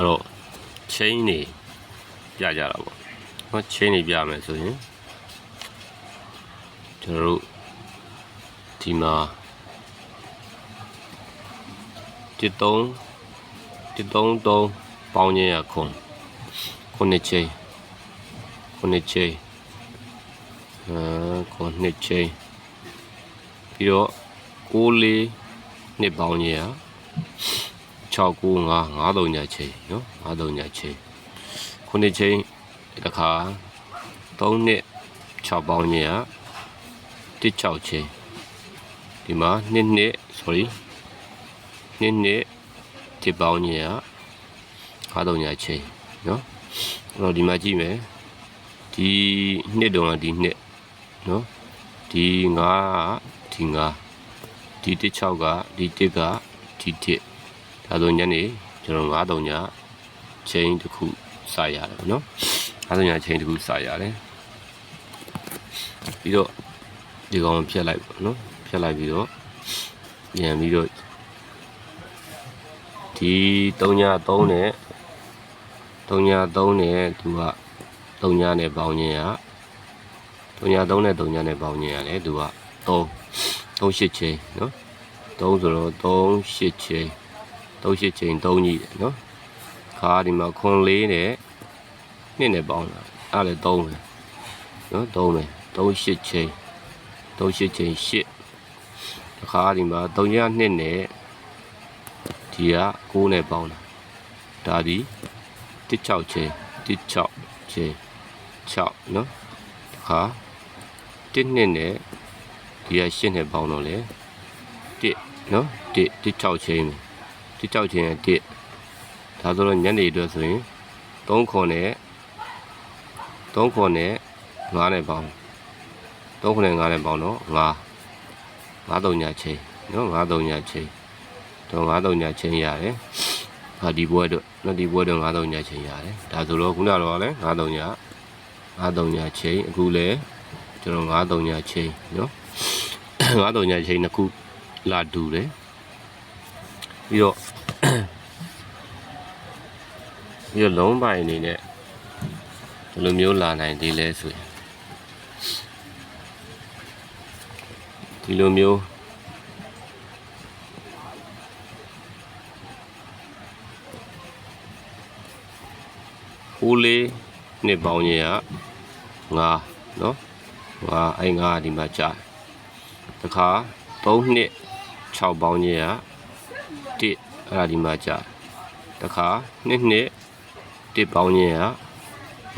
အဲ့တော့ chain နေပြကြတာပေါ့เนาะ chain နေပြမယ်ဆိုရင်ကျွန်တော်တို့ဒီမှာ13 13ပေါင်းခြင်းရခွန်ခုနှစ်ချိန်ခုနှစ်ချိန်အဲခုနှစ်ချိန်ပြီးတော့6လေးနှစ်ပေါင်းခြင်းရ 695 53ညချိန်နော်53ညချိန်ခုနှစ်ချိန်တစ်ခါ3နှစ်6ပေါင်းခြင်းရ16ချိန်ဒီမှာနှစ်နှစ် sorry နှစ်နှစ်တစ်ပေါင်းခြင်းရ53ညချိန်နော်အဲ့တော့ဒီမှာကြည့်မယ်ဒီနှစ်တုန်းကဒီနှစ်နော်ဒီ9ကဒီ9ဒီ16ကဒီ1ကဒီ1 ဒါဆိုညနေကျွန်တော်93ညချိန်တစ်ခုစရတယ်ပေါ့နော်93ညချိန်တစ်ခုစရတယ်ပြီးတော့ဒီကောင်ဖြတ်လိုက်ပေါ့နော်ဖြတ်လိုက်ပြီးတော့ပြန်ပြီးတော့ဒီ3ည3နဲ့3ည3နဲ့သူက3ညနဲ့ပေါင်းခြင်းက3ည3နဲ့3ညနဲ့ပေါင်းခြင်းရတယ်သူက3 3 8ချိန်နော်3ဆိုတော့3 8ချိန် 3 8ချိန်3ကြီးတယ်နော်ခါဒီမှာခွန်လေးနဲ့နှစ်နဲ့ပေါင်းတာအဲ့ဒါလည်း3ပဲနော်3ပဲ3 8ချိန်3 8ချိန်8တခါဒီမှာ3ည2နဲ့ဒီက9နဲ့ပေါင်းတာဒါဒီ16ချိန်16ချိန်6နော်တခါ1နှစ်နဲ့ဒီက8နဲ့ပေါင်းတော့လေ1နော်1 16ချိန်ပဲ 16ချိန်က1ဒါဆိုတော့ညနေအတွက်ဆိုရင်3ခွန်နဲ့3ခွန်နဲ့9နဲ့ပေါင်း3ခွန်နဲ့9နဲ့ပေါင်းတော့9 9 3ညချိန်နော်9 3ညချိန်တော့9 3ညချိန်ရတယ်ဟာဒီဘွဲတော့နော်ဒီဘွဲတော့9 3ညချိန်ရတယ်ဒါဆိုတော့ခုနကတော့လည်း9 3ည9 3ညချိန်အခုလည်းကျွန်တော်9 3ညချိန်နော်9 3ညချိန်နှစ်ခုလာတူတယ်ပြီးတော့ ပြီးတော့လုံးပိုင်အနေနဲ့ဒီလိုမျိုးလာနိုင်သေးလဲဆိုရင်ဒီလိုမျိုးဟိုးလေးနှစ်ပေါင်းကြီးကငါနော်ငါအဲ့ငါဒီမှာကြာတခါ3နှစ်6ပေါင်းကြီးက1အဲ့ဒါဒီမှာကြာတခါ2နှစ် 1ပေါင်းကြီးက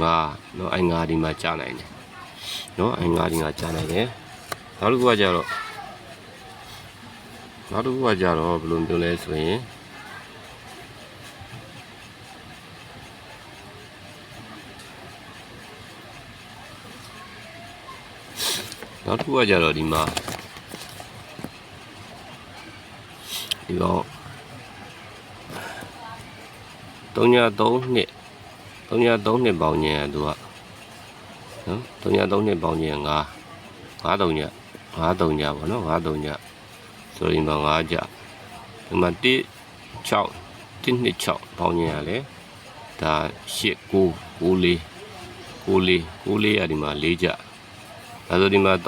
ငါနော်အဲ့ငါဒီမှာကြာနိုင်တယ်နော်အဲ့ငါဒီမှာကြာနိုင်တယ်နောက်တစ်ခုကကြတော့နောက်တစ်ခုကကြတော့ဘယ်လိုမျိုးလဲဆိုရင်နောက်တစ်ခုကကြတော့ဒီမှာဒီတော့3ည3နှစ် 3ည3နှစ်ပေါင်းညင်သူကနော်3ည3နှစ်ပေါင်းညင်5 5 3ည5 3ညပေါ့နော်5 3ညဆိုရင်တော့5ကြဒီမှာ1 6 1နှစ်6ပေါင်းညင်ရလေဒါ8 9 9လေး9လေး9လေးရဒီမှာ4ကြဒါဆိုဒီမှာ3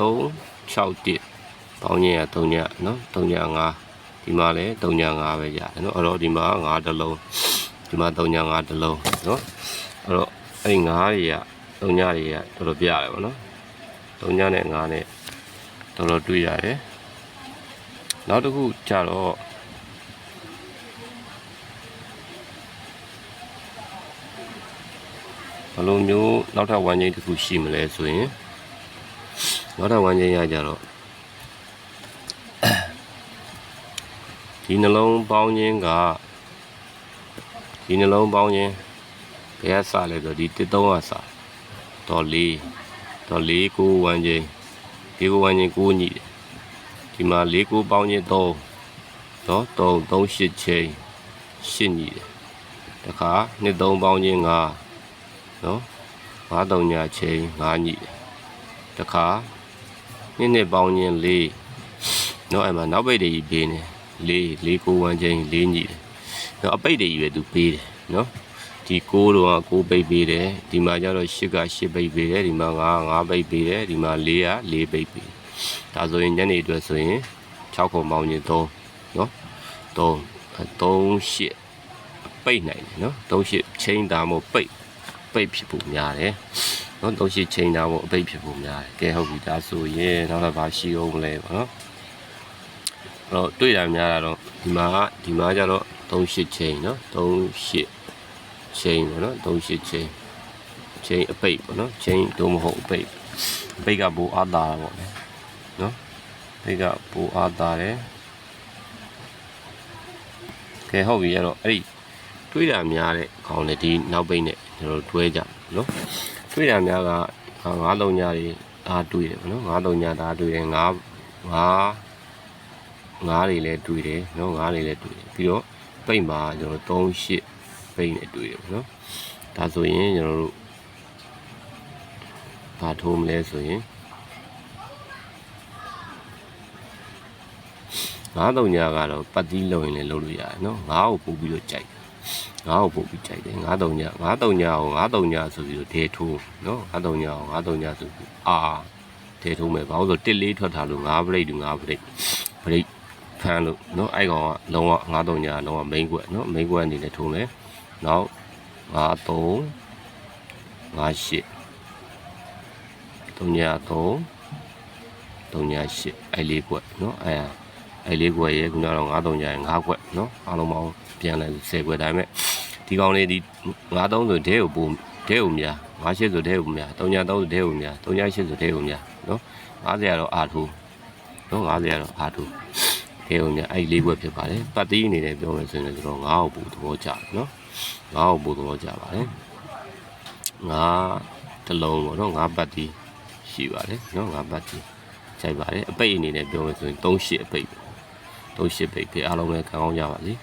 6 1ပေါင်းညင်ရ3ညနော်3ည5ဒီမှာလည်း3ည5ပဲရတယ်နော်အဲ့တော့ဒီမှာ5တလုံးဒီမှာ3ည5တလုံးနော် အဲ့တော့အဲ့5တွေက3ညတွေကတော်တော်ပြရတယ်ပေါ့နော်3ညနဲ့5နဲ့တော်တော်တွေ့ရတယ်နောက်တစ်ခုကြတော့ဘယ်လိုမျိုးနောက်ထပ်ဝမ်းချင်းတစ်ခုရှိမလဲဆိုရင်နောက်ထပ်ဝမ်းချင်းရကြတော့ဒီနှလုံးပေါင်းခြင်းကဒီနှလုံးပေါင်းခြင်း ဘယ်ကစလဲဆိုဒီတစ်သုံးကစတော့လေးတော့လေးကိုဝမ်းချင်းဒီကိုဝမ်းချင်းကိုညိတယ်ဒီမှာလေးကိုပေါင်းခြင်း3နော်3 3 8ချိန်8ညိတယ်တခါနှစ်သုံးပေါင်းခြင်း5နော်5 3ညချိန်5ညိတယ်တခါနှစ်နှစ်ပေါင်းခြင်း4နော်အဲ့မှာနောက်ပိတ်တွေကြီးပေးနေလေးလေးကိုဝမ်းချင်းလေးညိတယ်။တော့အပိတ်တွေကြီးပဲသူပေးတယ်နော် ဒီ6တော့က6ပိတ်ပေးတယ်ဒီမှာကျတော့8က8ပိတ်ပေးတယ်ဒီမှာ9 9ပိတ်ပေးတယ်ဒီမှာ4က4ပိတ်ပေးဒါဆိုရင်ညနေအတွက်ဆိုရင်6ခုပေါင်းရင်3နော်3 3 8ပိတ်နိုင်တယ်နော်3 8ချိန်တာမို့ပိတ်ပိတ်ဖြစ်ဖို့များတယ်နော်3 8ချိန်တာမို့အပိတ်ဖြစ်ဖို့များတယ်ကဲဟုတ်ပြီဒါဆိုရင်နောက်တော့ဘာရှိအောင်မလဲပေါ့နော်အဲ့တော့တွေ့တာများတာတော့ဒီမှာကဒီမှာကျတော့3 8ချိန်နော်3 8 ချိန်ပေါ့နော်3 8ချိန်ချိန်အပိတ်ပေါ့နော်ချိန်တော့မဟုတ်အပိတ်အပိတ်ကပိုအားတာတာပေါ့လေနော်အပိတ်ကပိုအားတာတယ်ကဲဟုတ်ပြီအဲ့တော့အဲ့ဒီတွေးတာများတဲ့ခေါင်းလေဒီနောက်ပိတ်နဲ့ကျွန်တော်တို့တွဲကြမယ်နော်တွေးတာများကငါးလုံးညာတွေအားတွေးတယ်ပေါ့နော်ငါးလုံးညာဒါတွေးတယ်ငါးငါးငါးတွေလည်းတွေးတယ်နော်ငါးတွေလည်းတွေးတယ်ပြီးတော့ပိတ်မှာကျွန်တော်3 8 ပိတ်နဲ့တွေးတယ်ပေါ့နော်ဒါဆိုရင်ကျွန်တော်တို့ဘာထိုးမလဲဆိုရင်ငါးတုံညာကတော့ပတ်တီးလုံရင်လည်းလုပ်လို့ရတယ်နော်ငါးကိုပို့ပြီးတော့ကြိုက်ငါးကိုပို့ပြီးကြိုက်တယ်ငါးတုံညာငါးတုံညာကိုငါးတုံညာဆိုပြီးတော့ဒေထိုးနော်ငါးတုံညာကိုငါးတုံညာဆိုပြီးအာဒေထိုးမယ်ဘာလို့ဆိုတစ်လေးထွက်ထားလို့ငါးပရိတ်တူငါးပရိတ်ပရိတ်ဖမ်းလို့နော်အဲ့ကောင်ကလုံးဝငါးတုံညာလုံးဝ main ကွက်နော် main ကွက်အနေနဲ့ထိုးမယ် နောက်ငါးသုံးငါးရှစ်တုံညာသုံးတုံညာရှစ်အဲ့လေးကွက်နော်အဲ့ဒါအဲ့လေးကွက်ရဲ့ခုနကတော့9တုံညာရဲ့9ကွက်နော်အားလုံးပေါင်းပြန်လဲ10ကွက်ဒါပေမဲ့ဒီကောင်လေးဒီ93ဆိုဒဲကိုပုံဒဲကိုများ98ဆိုဒဲကိုများ303ဆိုဒဲကိုများ308ဆိုဒဲကိုများနော်90ကတော့အာထူနော်90ကတော့အာထူဒဲကိုများအဲ့လေးကွက်ဖြစ်ပါတယ်ပတ်တီးအနေနဲ့ပြောမယ်ဆိုရင်လည်းကျွန်တော်9ကိုပို့သဘောကျတယ်နော် 9ကိုပို့သဘောကျပါတယ်9တစ်လုံးပေါ့နော်9ပတ်တီးရှိပါတယ်နော်9ပတ်တီးကြိုက်ပါတယ်အပိတ်အနေနဲ့ပြောမယ်ဆိုရင်38အပိတ်38ပိတ်ကအားလုံးလည်းခံအောင်ကြပါစေ